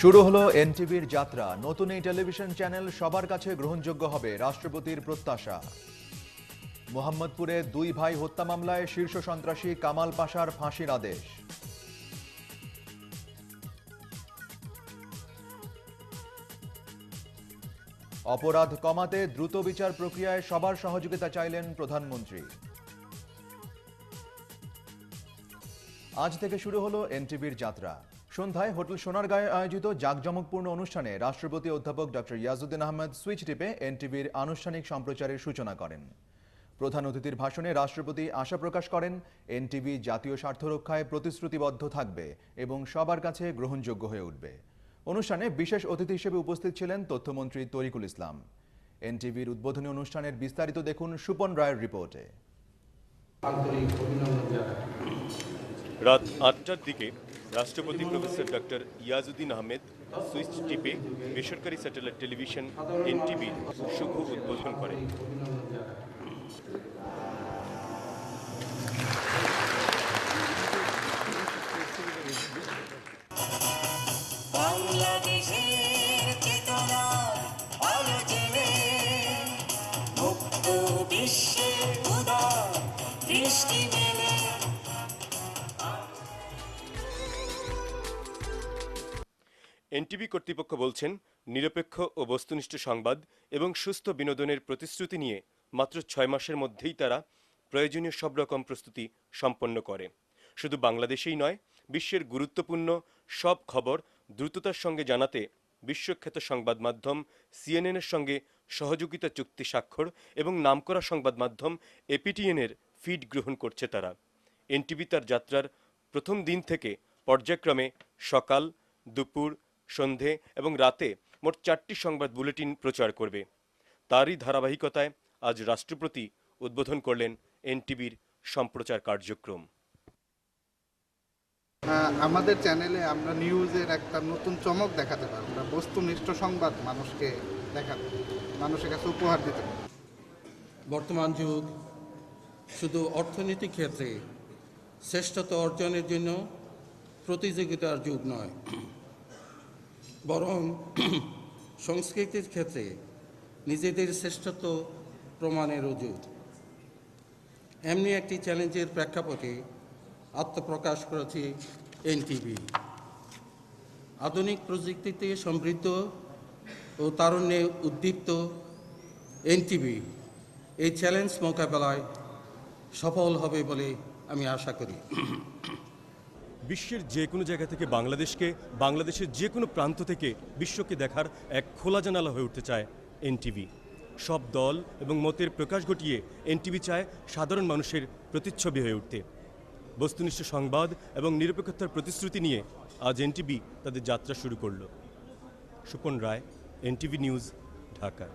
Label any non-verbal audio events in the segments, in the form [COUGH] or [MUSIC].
শুরু হলো এনটিভির যাত্রা। নতুন এই টেলিভিশন চ্যানেল সবার কাছে গ্রহণযোগ্য হবে রাষ্ট্রপতির প্রত্যাশা। মোহাম্মদপুরে দুই ভাই হত্যা মামলায় শীর্ষ সন্ত্রাসী কামাল পাশার ফাঁসির আদেশ। অপরাধ কমাতে দ্রুত বিচার প্রক্রিয়ায় সবার সহযোগিতা চাইলেন প্রধানমন্ত্রী। আজ থেকে শুরু হলো এনটিভির যাত্রা। সন্ধ্যায় হোটেল সোনারগাঁয়ে আয়োজিত জাঁকজমকপূর্ণ অনুষ্ঠানে রাষ্ট্রপতি অধ্যাপক ডক্টর ইয়াজুদ্দিন আহমেদ সুইচ টিপে এনটিভির আনুষ্ঠানিক সম্প্রচারের সূচনা করেন। প্রধান অতিথির ভাষণে রাষ্ট্রপতি আশা প্রকাশ করেন এনটিভি জাতীয় স্বার্থ রক্ষায় প্রতিশ্রুতিবদ্ধ থাকবে এবং সবার কাছে গ্রহণযোগ্য হয়ে উঠবে। অনুষ্ঠানে বিশেষ অতিথি হিসেবে উপস্থিত ছিলেন তথ্যমন্ত্রী তরিকুল ইসলাম। এনটিভির উদ্বোধনী অনুষ্ঠানের বিস্তারিত দেখুন সুপন রায়ের রিপোর্টে। আন্তরিক অভিনন্দন জানাই। রাত আটটার দিকে রাষ্ট্রপতি professor doctor Iajuddin Ahmed switch টিপে বেসরকারি স্যাটেলাইট টেলিভিশন এনটিভির শুভ উদ্বোধন করে এনটিভি কর্তৃপক্ষ বলছেন, নিরপেক্ষ ও বস্তুনিষ্ঠ সংবাদ এবং সুস্থ বিনোদনের প্রতিশ্রুতি নিয়ে মাত্র ছয় মাসের মধ্যেই তারা প্রয়োজনীয় সব রকম প্রস্তুতি সম্পন্ন করে। শুধু বাংলাদেশেই নয়, বিশ্বের গুরুত্বপূর্ণ সব খবর দ্রুততার সঙ্গে জানাতে বিশ্বখ্যাত সংবাদ মাধ্যম সিএনএনের সঙ্গে সহযোগিতা চুক্তি স্বাক্ষর এবং নামকরা সংবাদ মাধ্যম এপিটিএনের ফিড গ্রহণ করছে তারা। এনটিভি তার যাত্রার প্রথম দিন থেকে পর্যায়ক্রমে সকাল, দুপুর সন্ধে এবং রাতে মোট চারটি সংবাদ বুলেটিন প্রচার করবে। তারই ধারাবাহিকতায় আজ রাষ্ট্রপতি উদ্বোধন করলেন এনটিভির সম্প্রচার কার্যক্রম। আমাদের চ্যানেলে আমরা নিউজের একটা নতুন চমক দেখাতে পারব। আমরা বস্তুনিষ্ঠ সংবাদ মানুষকে দেখাতে মানুষের কাছে উপহার দিতে পারব। বর্তমান যুগ শুধু অর্থনৈতিক ক্ষেত্রে শ্রেষ্ঠতা অর্জনের জন্য প্রতিযোগিতার যুগ নয়। বরং [CLEARS THROAT] সংস্কৃতির ক্ষেত্রে নিজেদের শ্রেষ্ঠত্ব প্রমাণের যুগ এমনি একটি চ্যালেঞ্জের প্রেক্ষাপটে আত্মপ্রকাশ করেছে এনটিভি। আধুনিক প্রযুক্তিতে সমৃদ্ধ ও তারুণ্যে উদ্দীপ্ত এনটিভি এই চ্যালেঞ্জ মোকাবেলায় সফল হবে বলে আমি আশা করি। [CLEARS THROAT] বিশ্বের যে কোনো জায়গা থেকে বাংলাদেশকে, বাংলাদেশের যে কোনো প্রান্ত থেকে বিশ্বকে দেখার এক খোলা জানালা হয়ে উঠতে চায় এনটিভি। সব দল এবং মতের প্রকাশ ঘটিয়ে এনটিভি চায় সাধারণ মানুষের প্রতিচ্ছবি হয়ে উঠতে। বস্তুনিষ্ঠ সংবাদ এবং নিরপেক্ষতার প্রতিশ্রুতি নিয়ে আজ এনটিভি তাদের যাত্রা শুরু করল। Supan Roy, NTV news, Dhaka.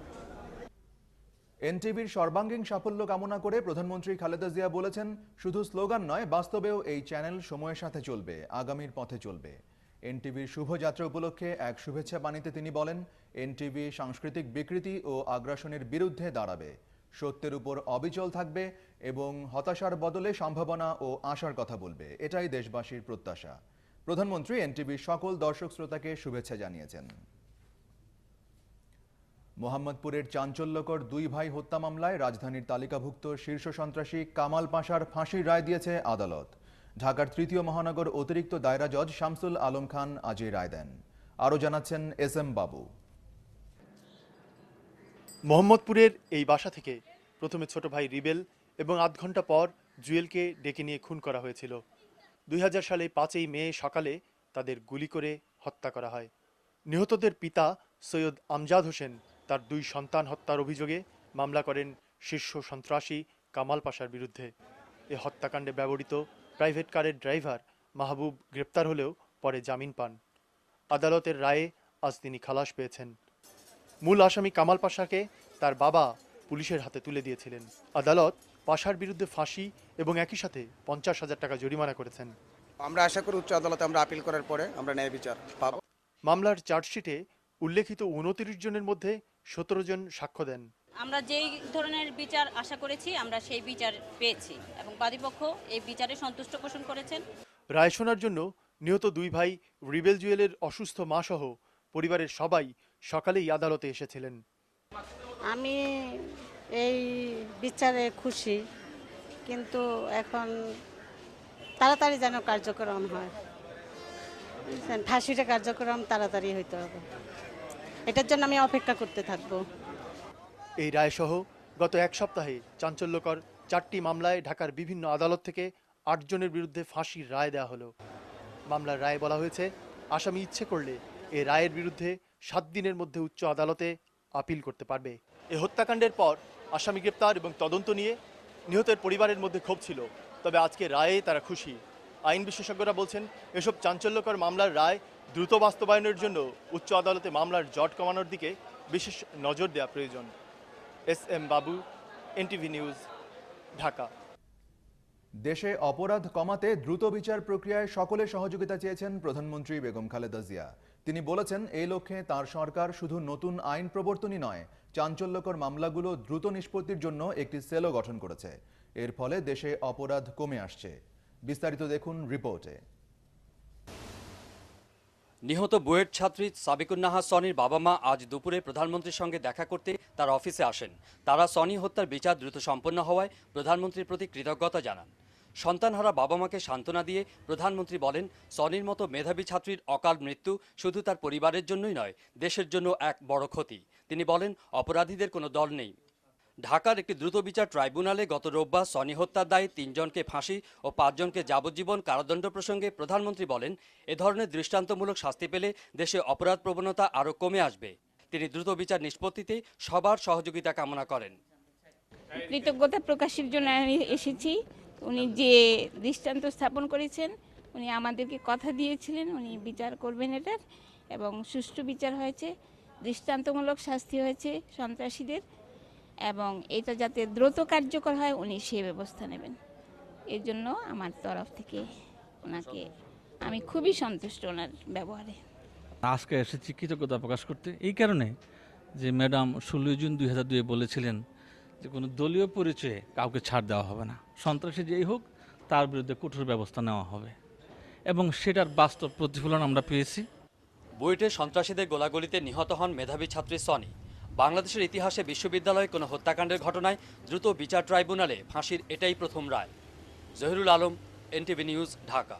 এনটিভির সর্বাঙ্গীন সাফল্য কামনা করে প্রধানমন্ত্রী খালেদা জিয়া বলেছেন, শুধু স্লোগান নয়, বাস্তবেও এই চ্যানেল সময়ের সাথে চলবে, আগামীর পথে চলবে। এনটিভির শুভযাত্রা উপলক্ষে এক শুভেচ্ছা বাণীতে তিনি বলেন, এনটিভি সাংস্কৃতিক বিকৃতি ও আগ্রাসনের বিরুদ্ধে দাঁড়াবে। সত্যের উপর অবিচল থাকবে এবং হতাশার বদলে সম্ভাবনা ও আশার কথা বলবে। এটাই দেশবাসীর প্রত্যাশা। প্রধানমন্ত্রী এনটিভির সকল দর্শক শ্রোতাকে শুভেচ্ছা জানিয়েছেন। মোহাম্মদপুরের চাঞ্চল্যকর দুই ভাই হত্যা মামলায় রাজধানীর তালিকাভুক্ত শীর্ষ সন্ত্রাসী কামাল পাশার ফাঁসির রায় দিয়েছে আদালত। ঢাকার তৃতীয় মহানগর অতিরিক্ত দায়রা জজ শামসুল আলম খান আজ রায় দেন। আরও জানাচ্ছেন এস এম বাবু। মোহাম্মদপুরের এই বাসা থেকে প্রথমে ছোট ভাই রিবেল এবং আধ ঘণ্টা পর জুয়েলকে ডেকে নিয়ে খুন করা হয়েছিল। দুই হাজার সালে পাঁচই মে সকালে তাদের গুলি করে হত্যা করা হয়। নিহতদের পিতা সৈয়দ আমজাদ হোসেন তার দুই সন্তান হত্যার অভিযোগে মামলা করেন শীর্ষ সন্ত্রাসী কামাল পাশার বিরুদ্ধে। এ হত্যাকাণ্ডে ব্যবহৃত প্রাইভেট কারের ড্রাইভার মাহবুব গ্রেপ্তার হলেও পরে জামিন পান। আদালতের রায়ে আজ তিনি খালাস পেয়েছেন। মূল আসামি কামাল পাশাকে তার বাবা পুলিশের হাতে তুলে দিয়েছিলেন। আদালত পাশার বিরুদ্ধে ফাঁসি এবং একই সাথে পঞ্চাশ হাজার টাকা জরিমানা করেছেন। আমরা আশা করি উচ্চ আদালতে আমরা আপিল করার পরে আমরা ন্যায় বিচার পাবো। মামলার চার্জশিটে উল্লেখিত উনতিরিশ জনের মধ্যে সতেরো জন সাক্ষ্য দেন। আমরা যেই ধরনের বিচার আশা করেছি আমরা সেই বিচার পেয়েছি এবং বাদীপক্ষ এই বিচারে সন্তুষ্ট পোষণ করেছেন। রায় শোনার জন্য নিহত দুই ভাই রিবেল জুয়েলের অসুস্থ মা সহ পরিবারের সবাই সকালেই আদালতে এসেছিলেন। আমি এই বিচারে খুশি কিন্তু এখন তাড়াতাড়ি যেন কার্যক্রম হয়। ফাঁসিটা কার্যক্রম তাড়াতাড়ি হইতে হবে। এটার জন্য আমি অপেক্ষা করতে থাকব। এই রায়সহ গত এক সপ্তাহে চাঞ্চল্যকর চারটি মামলায় ঢাকার বিভিন্ন আদালত থেকে আটজনের বিরুদ্ধে ফাঁসির রায় দেওয়া হলো। মামলার রায় বলা হয়েছে, আসামি ইচ্ছে করলে এ রায়ের বিরুদ্ধে সাত দিনের মধ্যে উচ্চ আদালতে আপিল করতে পারবে। এ হত্যাকাণ্ডের পর আসামি গ্রেপ্তার এবং তদন্ত নিয়ে নিহতের পরিবারের মধ্যে ক্ষোভ ছিল, তবে আজকে রায়ে তারা খুশি। আইন বিশেষজ্ঞরা বলছেন, এসব চাঞ্চল্যকর মামলার রায় দ্রুত বাস্তবায়নের জন্য উচ্চ আদালতে মামলার জট কমানোর দিকে বিশেষ নজর দেওয়া প্রয়োজন। S M Babu, NTV news, Dhaka. দেশে অপরাধ কমাতে দ্রুত বিচার প্রক্রিয়ায় সকলের সহযোগিতা চেয়েছেন প্রধানমন্ত্রী বেগম খালেদা জিয়া। তিনি বলেছেন, এই লক্ষ্যে তার সরকার শুধু নতুন আইন প্রবর্তনই নয়, চাঞ্চল্যকর মামলাগুলো দ্রুত নিষ্পত্তির জন্য একটি সেলও গঠন করেছে। এর ফলে দেশে অপরাধ কমে আসছে। বিস্তারিত দেখুন রিপোর্টে। নিহত বুয়েট ছাত্রী সাবিকুন্নাহা সনির বাবা মা আজ দুপুরে প্রধানমন্ত্রীর সঙ্গে দেখা করতে তার অফিসে আসেন। তারা সনি হত্যার বিচার দ্রুত সম্পন্ন হওয়ায় প্রধানমন্ত্রীর প্রতি কৃতজ্ঞতা জানান। সন্তানহারা বাবা মাকে সান্ত্বনা দিয়ে প্রধানমন্ত্রী বলেন, সনির মতো মেধাবী ছাত্রীর অকাল মৃত্যু শুধু তার পরিবারের জন্যই নয়, দেশের জন্য এক বড় ক্ষতি। তিনি বলেন, অপরাধীদের কোনো দল নেই। ঢাকার একটি দ্রুত বিচার ট্রাইব্যুনালে গত রোববার সনি হত্যার দায়ে তিনজনকে ফাঁসি ও পাঁচজনকে যাবজ্জীবন কারাদণ্ড প্রসঙ্গে প্রধানমন্ত্রী বলেন, এ ধরনের দৃষ্টান্তমূলক শাস্তি পেলে দেশে অপরাধ প্রবণতা আরও কমে আসবে। তিনি দ্রুত বিচার নিষ্পত্তিতে সবার সহযোগিতা কামনা করেন। কৃতজ্ঞতা প্রকাশের জন্য আমি এসেছি। উনি যে দৃষ্টান্ত স্থাপন করেছেন, উনি আমাদেরকে কথা দিয়েছিলেন, উনি বিচার করবেন এটার এবং সুষ্ঠু বিচার হয়েছে, দৃষ্টান্তমূলক শাস্তি হয়েছে সন্ত্রাসীদের। এবং এটা যাতে দ্রুত কার্যকর হয় উনি সে ব্যবস্থা নেবেন। এর জন্য আমার তরফ থেকে ওনাকে আমি খুবই সন্তুষ্ট ওনার ব্যবহারে। আজকে এসেছি কৃতজ্ঞতা প্রকাশ করতে। এই কারণে যে ম্যাডাম ষোলোই জুন দুই হাজার দুয়ে বলেছিলেন যে কোনো দলীয় পরিচয়ে কাউকে ছাড় দেওয়া হবে না। সন্ত্রাসী যেই হোক তার বিরুদ্ধে কঠোর ব্যবস্থা নেওয়া হবে। এবং সেটার বাস্তব প্রতিফলন আমরা পেয়েছি। বুয়েটে সন্ত্রাসীদের গোলাগুলিতে নিহত হন মেধাবী ছাত্রী সনি। বাংলাদেশের ইতিহাসে বিশ্ববিদ্যালয়ে কোনো হত্যাকাণ্ডের ঘটনায় দ্রুত বিচার ট্রাইব্যুনালে ফাঁসির এটাই প্রথম রায়। Zahirul Alam, NTV news, Dhaka.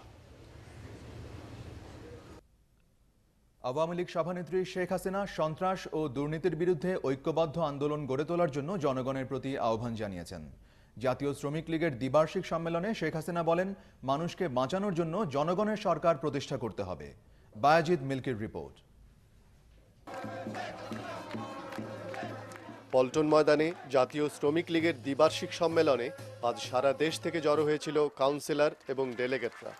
Awami League সভানেত্রী শেখ হাসিনা সন্ত্রাস ও দুর্নীতির বিরুদ্ধে ঐক্যবদ্ধ আন্দোলন গড়ে তোলার জন্য জনগণের প্রতি আহ্বান জানিয়েছেন। জাতীয় শ্রমিক লীগের দ্বিবার্ষিক সম্মেলনে শেখ হাসিনা বলেন, মানুষকে বাঁচানোর জন্য জনগণের সরকার প্রতিষ্ঠা করতে হবে। বায়াজিদ মিল্কির রিপোর্ট। পল্টন ময়দানে জাতীয় শ্রমিক লীগের দ্বিবার্ষিক সম্মেলনে আজ সারা দেশ থেকে জড়ো হয়েছিল কাউন্সিলর এবং ডেলিগেটরা।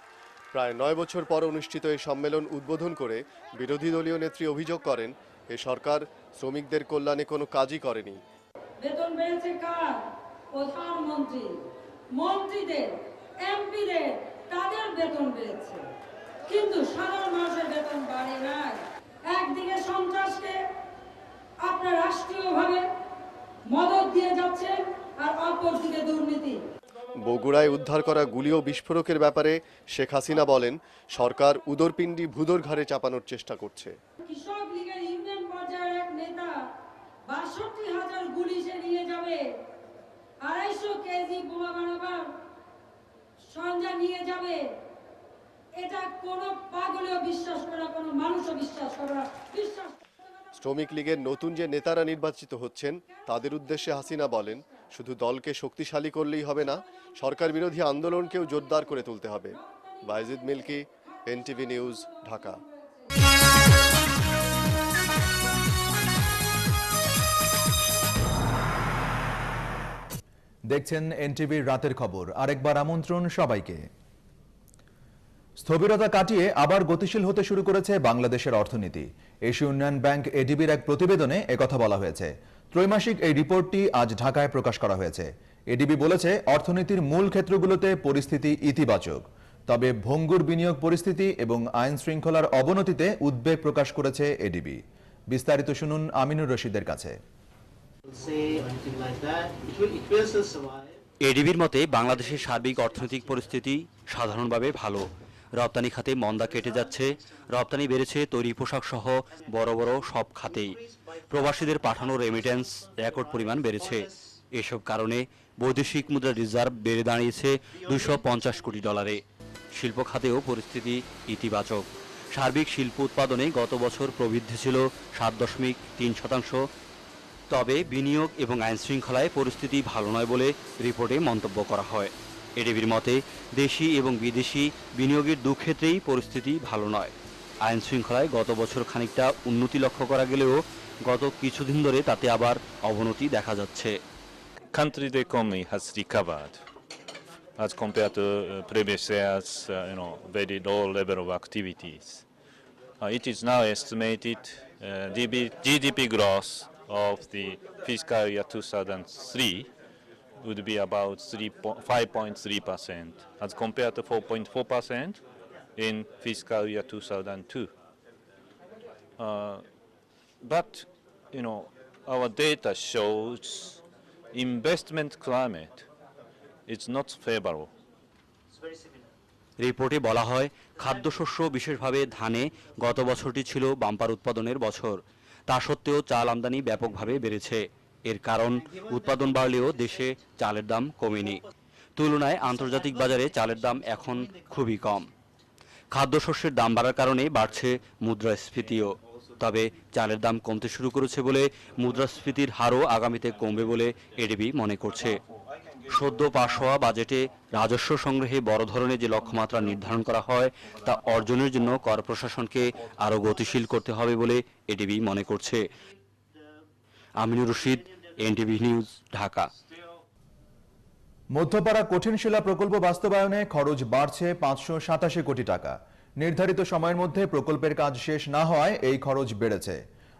প্রায় নয় বছর পর অনুষ্ঠিত এই সম্মেলন উদ্বোধন করে বিরোধী দলীয় নেত্রী অভিযোগ করেন, এ সরকার শ্রমিকদের কল্যাণে কোনো কাজই করেনি। বেতন বেড়েছে কার? প্রধানমন্ত্রী। মন্ত্রীদের, এমপিদের, তাদের বেতন বেড়েছে কিন্তু সাধারণ মানুষের বেতন বাড়ে নাই। একদিকে সন্ত্রাসকে আপনার রাষ্ট্রীয়ভাবে মদত দিয়ে যাচ্ছেন আর অপরদিকে দুর্নীতি। বগুড়ায় উদ্ধার করা গুলি ও বিস্ফোরকের ব্যাপারে শেখ হাসিনা বলেন সরকার উদরপিণ্ডি ভুদর ঘাড়ে চাপানোর চেষ্টা করছে। কৃষক লীগের ইউনিয়ন পর্যায়ের এক নেতা বাষট্টি হাজার গুলি সে নিয়ে যাবে। আড়াইশো কেজি বোমা বানাবার সরঞ্জাম নিয়ে যাবে। এটা কোনো পাগলেও বিশ্বাস করে কোনো মানুষও বিশ্বাস করে বিশ্বাস শ্রমিক লীগের নতুন যে নেতারা নির্বাচিত হচ্ছেন, তাদের উদ্দেশ্যে হাসিনা বলেন, শুধু দলকে শক্তিশালী করলেই হবে না, সরকার বিরোধী আন্দোলনকেও জোরদার করে তুলতে হবে। Bayezid Milki, NTV news, Dhaka. দেখছেন এনটিভির রাতের খবর। আরেকবার আমন্ত্রণ সবাইকে। স্থবিরতা কাটিয়ে আবার গতিশীল হতে শুরু করেছে বাংলাদেশের অর্থনীতি। এশীয় উন্নয়ন ব্যাংক এডিবির এক প্রতিবেদনে একথা বলা হয়েছে। ত্রৈমাসিক এই রিপোর্টটি আজ ঢাকায় প্রকাশ করা হয়েছে। এডিবি বলেছে, অর্থনীতির মূল ক্ষেত্রগুলোতে পরিস্থিতি ইতিবাচক। তবে ভঙ্গুর বিনিয়োগ পরিস্থিতি এবং আইন শৃঙ্খলার অবনতিতে উদ্বেগ প্রকাশ করেছে এডিবি। বিস্তারিত শুনুন আমিনুর রশিদের কাছে। এডিবির মতে, বাংলাদেশের সার্বিক অর্থনৈতিক পরিস্থিতি সাধারণভাবে ভালো। রপ্তানি খাতে মন্দা কেটে যাচ্ছে, রপ্তানি বেড়েছে তৈরি পোশাক সহ বড় বড় সব খাতেই। প্রবাসীদের পাঠানো রেমিটেন্স রেকর্ড পরিমাণ বেড়েছে। এসব কারণে বৈদেশিক মুদ্রা রিজার্ভ বেড়ে দাঁড়িয়েছে দুশো কোটি ডলারে। শিল্প খাতেও পরিস্থিতি ইতিবাচক। সার্বিক শিল্প উৎপাদনে গত বছর প্রবৃদ্ধি ছিল সাত দশমিক তিন শতাংশ। তবে বিনিয়োগ এবং আইনশৃঙ্খলায় পরিস্থিতি ভালো নয় বলে রিপোর্টে মন্তব্য করা হয়। এডিবির মতে দেশি এবং বিদেশি বিনিয়োগের দু ক্ষেত্রেই পরিস্থিতি ভালো নয় আইন শৃঙ্খলায় গত বছর খানিকটা উন্নতি লক্ষ্য করা গেলেও গত কিছুদিন ধরে তাতে আবার অবনতি দেখা যাচ্ছে as compared to uh, previous years, uh, you know, very low level of activities. Uh, it is now estimated uh, GDP growth of the fiscal year 2003 would be about 5.3 percent as compared to 4.4 percent in fiscal year 2002. Uh, but, you know, our data shows investment climate is not favorable. রিপোর্টে বলা হয় খাদ্যশস্য বিশেষভাবে ধানে গত বছরটি ছিল bumper উৎপাদনের বছর তা সত্ত্বেও চাল আমদানি ব্যাপকভাবে বেড়েছে এর কারণ উৎপাদন বাড়লেও দেশে চালের দাম কমেনি। তুলনায় আন্তর্জাতিক বাজারে চালের দাম এখন খুবই কম। খাদ্যশস্যের দাম বাড়ার কারণে বাড়ছে মুদ্রাস্ফীতিও। তবে চালের দাম কমতে শুরু করেছে বলে মুদ্রাস্ফীতির হারও আগামীতে কমবে বলে এডিবি মনে করছে। সদ্য পাশ হওয়া বাজেটে রাজস্ব সংগ্রহে বড় ধরনের যে লক্ষ্যমাত্রা নির্ধারণ করা হয়, তা অর্জনের জন্য কর প্রশাসনকে আরও গতিশীল করতে হবে বলে এডিবি মনে করছে। আমিনুর রশিদ এনটিভি নিউজ ঢাকা মধ্যপাড়া কঠিন শিলা প্রকল্প বাস্তবায়নে খরচ বাড়ছে পাঁচশো সাতাশি কোটি টাকা। নির্ধারিত সময়ের মধ্যে প্রকল্পের কাজ শেষ না হওয়ায় এই খরচ বেড়েছে।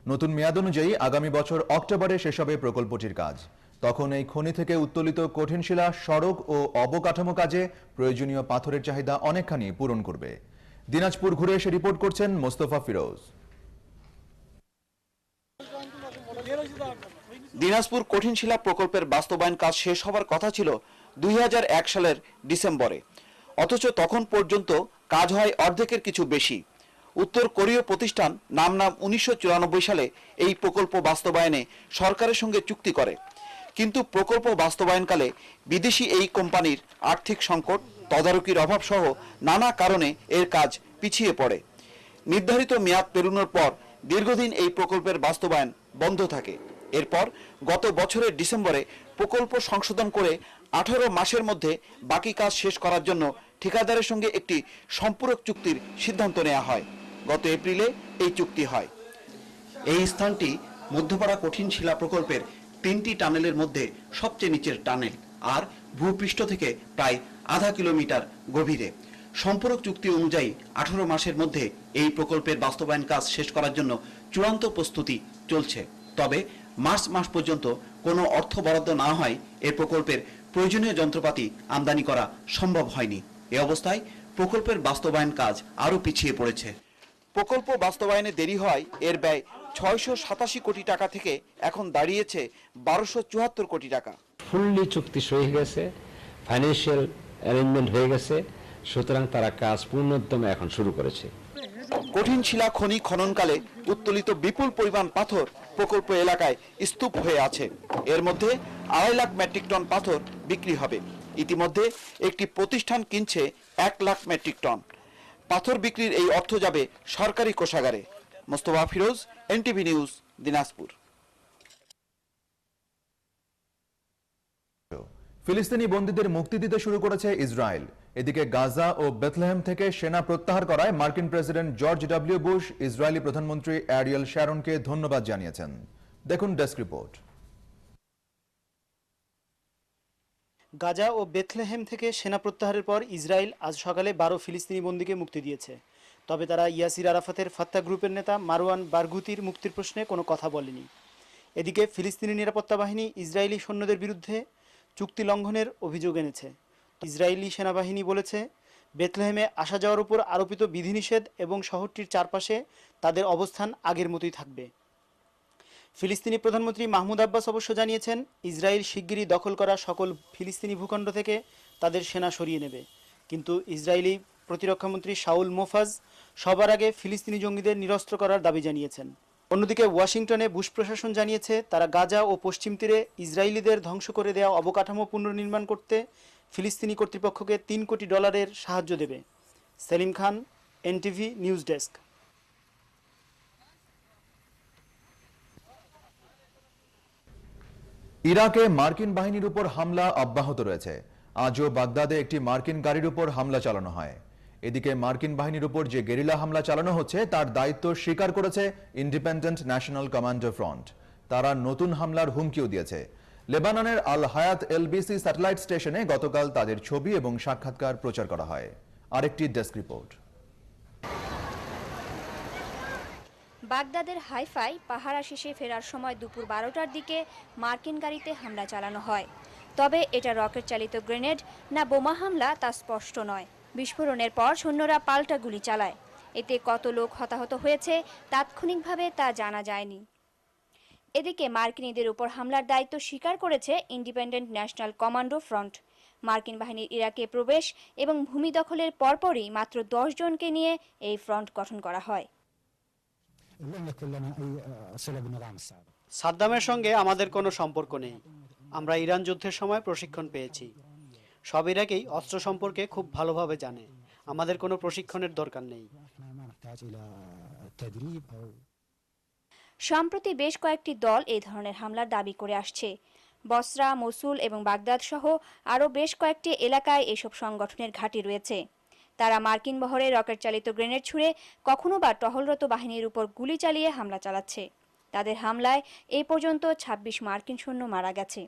নতুন মেয়াদ অনুযায়ী আগামী বছর অক্টোবরে শেষ হবে প্রকল্পটির কাজ। তখন এই খনি থেকে উত্তোলিত কঠিন শিলা, সড়ক ও অবকাঠামো কাজে প্রয়োজনীয় পাথরের চাহিদা অনেকখানি পূরণ করবে। দিনাজপুর ঘুরে এসে রিপোর্ট করছেন মোস্তফা ফিরোজ। দিনাজপুর কঠিন শিলা প্রকল্পের বাস্তবায়ন কাজ শেষ হবার কথা ছিল দুই হাজার এক সালের ডিসেম্বরে। অথচ তখন পর্যন্ত কাজ হয় অর্ধেকের কিছু বেশি। উত্তর কোরীয় প্রতিষ্ঠান, নাম নাম উনিশশো চুরানব্বই সালে এই প্রকল্প বাস্তবায়নে সরকারের সঙ্গে চুক্তি করে। কিন্তু প্রকল্প বাস্তবায়নকালে বিদেশি এই কোম্পানির আর্থিক সংকট, তদারকির অভাব সহ নানা কারণে এর কাজ পিছিয়ে পড়ে। নির্ধারিত মেয়াদ পেরোনোর পর দীর্ঘদিন এই প্রকল্পের বাস্তবায়ন বন্ধ থাকে। এরপর গত বছরের ডিসেম্বরে প্রকল্প সংশোধন করে আঠারো মাসের মধ্যে বাকি কাজ শেষ করার জন্য ঠিকাদারের সঙ্গে একটি সম্পূরক চুক্তির সিদ্ধান্ত নেওয়া হয়। গত এপ্রিলে এই চুক্তি হয়। এই স্থানটি মধ্যপাড়া কঠিন শিলা প্রকল্পের তিনটি টানেলের মধ্যে সবচেয়ে নিচের টানেল আর ভূপৃষ্ঠ থেকে প্রায় আধা কিলোমিটার গভীরে। সম্পূরক চুক্তি অনুযায়ী আঠারো মাসের মধ্যে এই প্রকল্পের বাস্তবায়ন কাজ শেষ করার জন্য চূড়ান্ত প্রস্তুতি চলছে। তবে মার্চ মাস পর্যন্ত কোনো অর্থ বরাদ্দ না হয় এ প্রকল্পের প্রয়োজনীয় যন্ত্রপাতি আমদানি করা সম্ভব হয়নি। এ অবস্থায় প্রকল্পের বাস্তবায়ন কাজ আরও পিছিয়ে পড়েছে। প্রকল্প বাস্তবায়নে দেরি হয় এর ব্যয় ছয়শো সাতাশি কোটি টাকা থেকে এখন দাঁড়িয়েছে বারোশো চুয়াত্তর কোটি টাকা। ফুললি চুক্তি সই গেছে ফাইন্যান্সিয়াল অ্যারেঞ্জমেন্ট হয়ে গেছে, সুতরাং তারা কাজ পূর্ণোদ্যমে এখন শুরু করেছে। কঠিন শিলা খনি খননকালে উত্তোলিত বিপুল পরিমাণ পাথর প্রকল্প এলাকায় স্তূপ হয়ে আছে। এর মধ্যে আড়াই লাখ মেট্রিক টন পাথর বিক্রি হবে। ইতিমধ্যে একটি প্রতিষ্ঠান কিনছে এক লাখ মেট্রিক টন। পাথর বিক্রির এই অর্থ যাবে সরকারি কোষাগারে। Mostafa Firoz, NTV news, Dinajpur. ফিলিস্তিনি বন্দীদের মুক্তি দিতে শুরু করেছে ইসরায়েল। এদিকে গাজা ও বেথলেহেম থেকে সেনা প্রত্যাহার করায় মার্কিন president George W Bush, Israeli প্রধানমন্ত্রী অ্যারিয়েল শ্যারনকে ধন্যবাদ জানিয়েছেন। দেখুন ডেস্ক রিপোর্ট। গাজা ও বেথলেহেম থেকে সেনা প্রত্যাহারের পর ইসরায়েল আজ সকালে বারো ফিলিস্তিনি বন্দীকে মুক্তি দিয়েছে। তবে তারা ইয়াসির আরাফাতের ফাত্তা গ্রুপের নেতা মারওয়ান বারগুতির মুক্তির প্রশ্নে কোনো কথা বলেনি। এদিকে ফিলিস্তিনি নিরাপত্তা বাহিনী ইসরায়েলি সৈন্যদের বিরুদ্ধে চুক্তি লঙ্ঘনের অভিযোগ এনেছে। ইসরায়েলি সেনাবাহিনী বলেছে বেথলেহেমে আসা যাওয়ার উপর আরোপিত বিধিনিষেধ এবং শহরটির চারপাশে তাদের অবস্থান আগের মতোই থাকবে। ফিলিস্তিনি প্রধানমন্ত্রী মাহমুদ আব্বাস অবশ্য জানিয়েছেন, ইসরায়েল শিগগিরই দখল করা সকল ফিলিস্তিনি ভূখণ্ড থেকে তাদের সেনা সরিয়ে নেবে। কিন্তু ইসরায়েলি প্রতিরক্ষামন্ত্রী শাউল মোফাজ সবার আগে ফিলিস্তিনি জঙ্গিদের নিরস্ত্র করার দাবি জানিয়েছেন। অন্যদিকে ওয়াশিংটনে বুশ প্রশাসন জানিয়েছে, তারা গাজা ও পশ্চিম তীরে ইসরায়েলিদের ধ্বংস করে দেওয়া অবকাঠামো পুনর্নির্মাণ করতে ফিলিস্তিনি কর্তৃপক্ষকে তিন কোটি ডলারের সাহায্য দেবে। Selim Khan, NTV news desk. ইরাকে মার্কিন বাহিনীর উপর হামলা অব্যাহত রয়েছে। আজও বাগদাদে একটি মার্কিন গাড়ির উপর হামলা চালানো হয়। এদিকে মার্কিন বাহিনীর উপর যে গেরিলা হামলা চালানো হচ্ছে, তার দায়িত্ব স্বীকার করেছে ইন্ডিপেন্ডেন্ট ন্যাশনাল কমান্ডো ফ্রন্ট। তারা নতুন হামলার হুমকিও দিয়েছে। লেবাননের আল হায়াত এলবিসি স্যাটেলাইট স্টেশনে গতকাল তাদের ছবি এবং সাক্ষাৎকার প্রচার করা হয়। আরেকটি ডেস্ক রিপোর্ট। বাগদাদের হাইফাই পাহারা শেষে ফেরার সময় দুপুর বারোটার দিকে মার্কিন গাড়িতে হামলা চালানো হয়। তবে এটা রকেট চালিত গ্রেনেড না বোমা হামলা তা স্পষ্ট নয়। বিস্ফোরণের পর সৈন্যরা পাল্টা গুলি চালায়। এতে কত লোক হতাহত হয়েছে তাৎক্ষণিকভাবে তা জানা যায়নি। এদিকে মার্কিনীদের উপর হামলার দায়িত্ব স্বীকার করেছে ইন্ডিপেন্ডেন্ট ন্যাশনাল কমান্ডো ফ্রন্ট। মার্কিন বাহিনীর ইরাকে প্রবেশ এবং ভূমি দখলের পরপরই মাত্র দশ জনকে নিয়ে এই ফ্রন্ট গঠন করা হয়। সাদ্দামের সঙ্গে আমাদের কোনো সম্পর্ক নেই। আমরা ইরান যুদ্ধের সময় প্রশিক্ষণ পেয়েছি। সব ইরাকেই অস্ত্র সম্পর্কে খুব ভালোভাবে জানে। আমাদের কোনো প্রশিক্ষণের দরকার নেই। সম্প্রতি বেশ কয়েকটি দল এই ধরনের হামলার দাবি করে আসছে। বসরা, মসুল এবং বাগদাদ সহ আরও বেশ কয়েকটি এলাকায় এসব সংগঠনের ঘাঁটি রয়েছে। তারা মার্কিন বহরে রকেট চালিত গ্রেনেড ছুড়ে কখনো বা টহলরত বাহিনীর উপর গুলি চালিয়ে হামলা চালাচ্ছে। তাদের হামলায় এই পর্যন্ত ২৬ মার্কিন সৈন্য মারা গেছে।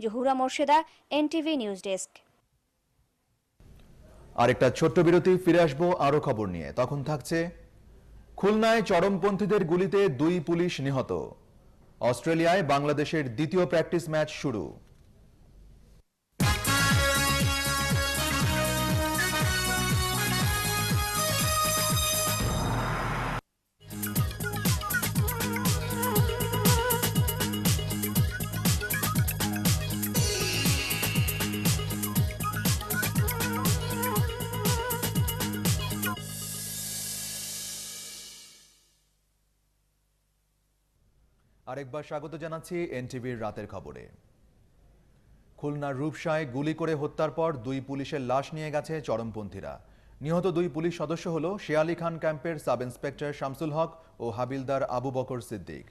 Zahura Morsheda, NTV news desk. আরেকটা ছোট্ট বিরতি, ফিরে আসব আরও খবর নিয়ে। তখন থাকছে খুলনায় চরমপন্থীদের গুলিতে দুই পুলিশ নিহত। অস্ট্রেলিয়ায় বাংলাদেশের দ্বিতীয় প্র্যাকটিস ম্যাচ শুরু। আরেকবার স্বাগত জানাচ্ছি এনটিভির রাতের খবরে। খুলনার রূপসায় গুলি করে হত্যার পর দুই পুলিশের লাশ নিয়ে গেছে চরমপন্থীরা। নিহত দুই পুলিশ সদস্য হল শেয়ালি খান ক্যাম্পের সাব ইন্সপেক্টর শামসুল হক ও হাবিলদার আবু বকর সিদ্দিক।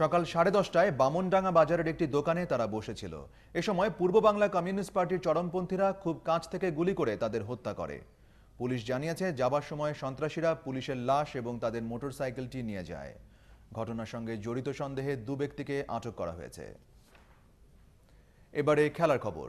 সকাল সাড়ে দশটায় বামনডাঙ্গা বাজারের একটি দোকানে তারা বসেছিল। এ সময় পূর্ব বাংলা কমিউনিস্ট পার্টির চরমপন্থীরা খুব কাছ থেকে গুলি করে তাদের হত্যা করে। পুলিশ জানিয়েছে, যাবার সময় সন্ত্রাসীরা পুলিশের লাশ এবং তাদের মোটরসাইকেলটি নিয়ে যায়। ঘটনার সঙ্গে জড়িত সন্দেহে দু ব্যক্তিকে আটক করা হয়েছে। এবারে খেলার খবর।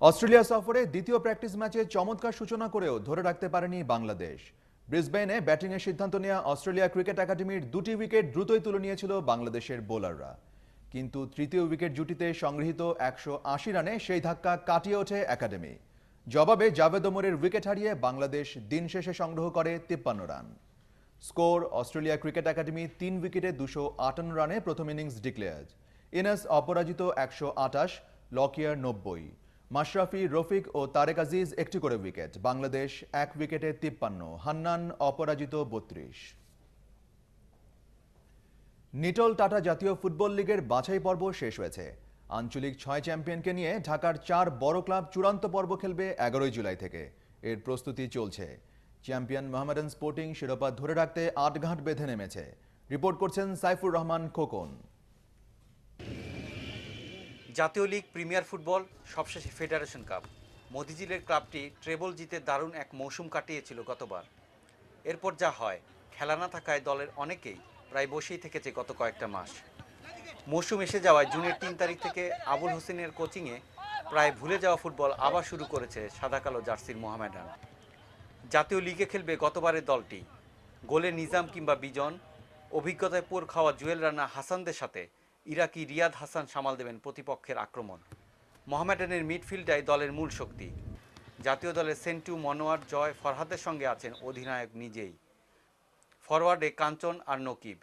অস্ট্রেলিয়া সফরে দ্বিতীয় প্র্যাকটিস ম্যাচে চমৎকার সূচনা করেও ধরে রাখতে পারেনি বাংলাদেশ। ব্রিসবেনে ব্যাটিংয়ের সিদ্ধান্ত নেওয়া অস্ট্রেলিয়া ক্রিকেট একাডেমির দুটি উইকেট দ্রুতই তুলে নিয়েছিল বাংলাদেশের বোলাররা। কিন্তু তৃতীয় উইকেট জুটিতে সংগৃহীত একশো আশি রানে সেই ধাক্কা কাটিয়ে ওঠে একাডেমি। জবাবে জাভেদ ওমরের উইকেট হারিয়ে বাংলাদেশ দিন শেষে সংগ্রহ করে তিপ্পান্ন run. Score, Australia cricket academy তিন উইকেটে দুশো আটান্ন রানে প্রথম ইনিংস ডিক্লেয়ার্ড। ইনাস অপরাজিত একশো আটাশ লকিয়ার নব্বই। মাশরাফি, রফিক ও তারেক আজিজ একটি করে উইকেট। বাংলাদেশ এক উইকেটে তিপ্পান্ন, হান্নান অপরাজিত বত্রিশ। নিটল টাটা জাতীয় ফুটবল লিগের বাছাই পর্ব শেষ হয়েছে। আঞ্চলিক ছয় চ্যাম্পিয়নকে নিয়ে ঢাকার চার বড় ক্লাব চূড়ান্ত পর্ব খেলবে এগারোই জুলাই থেকে। এর প্রস্তুতি চলছে। চ্যাম্পিয়ন মোহামেডান স্পোর্টিং শিরোপা ধরে রাখতে আটঘাট বেঁধে নেমেছে। রিপোর্ট করছেন সাইফুর রহমান খোকন। জাতীয় লীগ, প্রিমিয়ার ফুটবল, সবশেষে ফেডারেশন কাপ। মতিঝিলের ক্লাবটি ট্রেবল জিতে দারুণ এক মৌসুম কাটিয়েছিল গতবার। এরপর যা হয়, খেলা না থাকায় দলের অনেকেই প্রায় বসেই থেকেছে গত কয়েকটা মাস। মৌসুম এসে যাওয়ায় জুনের তিন তারিখ থেকে আবুল হোসেনের কোচিংয়ে প্রায় ভুলে যাওয়া ফুটবল আবার শুরু করেছে সাদা কালো জার্সির মোহামেডান। জাতীয় লিগে খেলবে গতবারের দলটি। গোলে নিজাম কিংবা বিজন, অভিজ্ঞতায় পোর খাওয়া জুয়েল রানা হাসানদের সাথে ইরাকি রিয়াদ হাসান সামাল দেবেন প্রতিপক্ষের আক্রমণ। মোহামেডানের মিডফিল্ডাই দলের মূল শক্তি। জাতীয় দলের সেন্টু মনোয়ার জয় ফরহাদের সঙ্গে আছেন অধিনায়ক নিজেই। ফরওয়ার্ডে কাঞ্চন আর নকিব।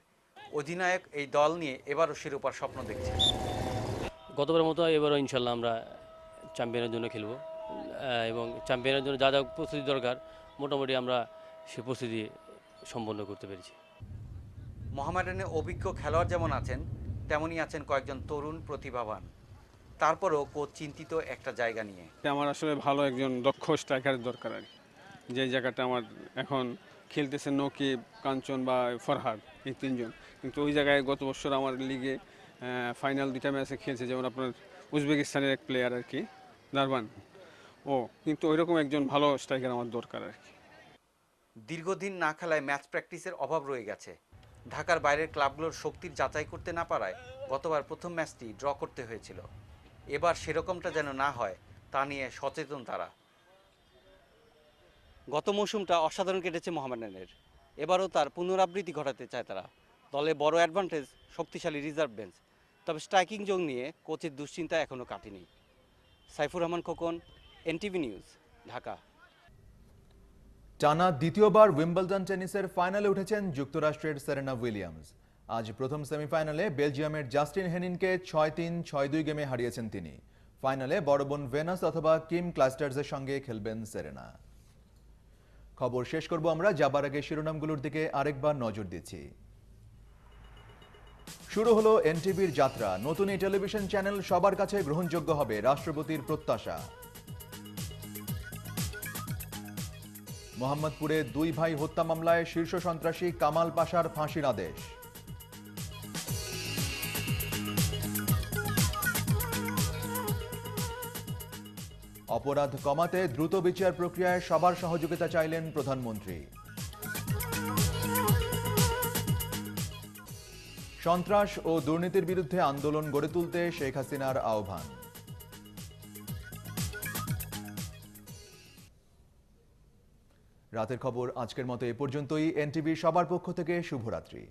অধিনায়ক এই দল নিয়ে এবারও শিরোপার স্বপ্ন দেখছেন গতবারের মতো এবারও ইনশাল্লাহ আমরা চ্যাম্পিয়নের জন্য খেলব। এবং চ্যাম্পিয়নের জন্য যা যা প্রস্তুতি দরকার মোটামুটি আমরা সে প্রস্তুতি সম্পন্ন করতে পেরেছি। মোহামেডানে অভিজ্ঞ খেলোয়াড় যেমন আছেন তেমনই আছেন কয়েকজন তরুণ প্রতিভাবান। তারপরও কোচ চিন্তিত একটা জায়গা নিয়ে। আমার আসলে ভালো একজন দক্ষ স্ট্রাইকারের দরকার আর। যে জায়গাটা আমার এখন খেলতেছে নকিব কাঞ্চন বা ফরহাদ এই তিনজন। কিন্তু ওই জায়গায় গত বছর আমার লিগে ফাইনাল দুইটা ম্যাচে খেলছে যেমন আপনার উজবেকিস্তানের এক প্লেয়ার আর কি দারবান ও কিন্তু ওইরকম একজন ভালো স্ট্রাইকার আমার দরকার আর কি। দীর্ঘদিন না খেলায় ম্যাচ প্র্যাকটিসের অভাব রয়ে গেছে। ঢাকার বাইরের ক্লাবগুলোর শক্তির যাচাই করতে না পারায় গতবার প্রথম ম্যাচটি ড্র করতে হয়েছিল। এবার সেরকমটা যেন না হয়, তা নিয়ে সচেতন তারা। গত মৌসুমটা অসাধারণ কেটেছে মোহামেডানের এবারও তার পুনরাবৃত্তি ঘটাতে চায় তারা। দলে বড় অ্যাডভান্টেজ, শক্তিশালী রিজার্ভ বেঞ্চ। তবে স্ট্রাইকিং জোন নিয়ে কোচের দুশ্চিন্তা এখনও কাটেনি। Saifur Rahman Khokon, NTV news, Dhaka. টানা দ্বিতীয়বার উইম্বলডন টেনিসের ফাইনালে উঠেছেন যুক্তরাষ্ট্রের সেরেনা উইলিয়ামস। আজ প্রথম সেমিফাইনালে বেলজিয়ামের জাস্টিন হেনিনকে ছয় তিন ছয় দুই গেমে হারিয়েছেন তিনি। ফাইনালে বড় বোন ভেনাস অথবা কিম ক্লাস্টার্সের সঙ্গে খেলবেন সেরেনা। খবর শেষ করব আমরা, যাবার আগে শিরোনামগুলোর দিকে আরেকবার নজর দিচ্ছি। শুরু হলো এনটিভির যাত্রা। নতুন এই টেলিভিশন চ্যানেল সবার কাছে গ্রহণযোগ্য হবে রাষ্ট্রপতির প্রত্যাশা। মোহাম্মদপুরে দুই ভাই হত্যা মামলায় শীর্ষ সন্ত্রাসী কামাল পাশার ফাঁসির আদেশ। অপরাধ কমাতে দ্রুত বিচার প্রক্রিয়ায় সবার সহযোগিতা চাইলেন প্রধানমন্ত্রী। সন্ত্রাস ও দুর্নীতির বিরুদ্ধে আন্দোলন গড়ে তুলতে শেখ হাসিনার আহ্বান। রাতের খবর আজকের মতো এ পর্যন্তই। এনটিভি সবার পক্ষ থেকে শুভরাত্রি।